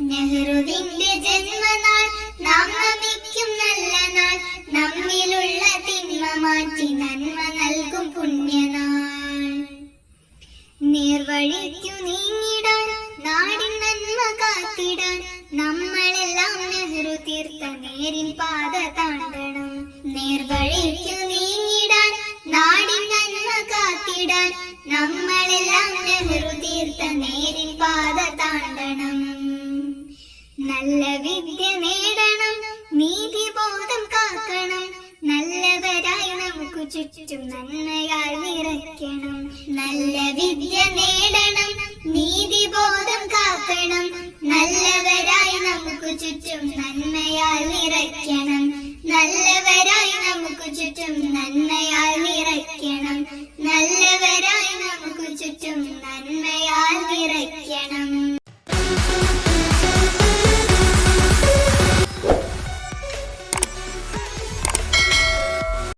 നെഹ്റുവിന്റെ ജന്മനാൾ നാം നമിക്കും നല്ല നാൾ. നമ്മിലുള്ള തിന്മ മാറ്റി നന്മ നൽകും പുണ്യനാൾ. നേർവഴിക്കു നീങ്ങിടാൻ നാടിൻ നന്മ കാത്തിടാൻ നമ്മളെല്ലാം നെഹ്റു തീർത്ത നേരിൻ പാത താണ്ടണം. നേർവഴിക്കു നീങ്ങിടാൻ നാടിൻ നന്മ കാത്തിടാൻ നമ്മളെല്ലാം നെഹ്റു നല്ല വിദ്യ നേടണം നീതിബോധം കാക്കണം. നല്ലവരായി നമുക്ക് ചുറ്റും നന്മയാൽ നിറയ്ക്കണം. നല്ല വിദ്യ നേടണം നീതിബോധം കാക്കണം. നല്ലവരായി നമുക്ക് ചുറ്റും നന്മയാൽ നിറയ്ക്കണം. നല്ലവരായി നമുക്ക് ചുറ്റും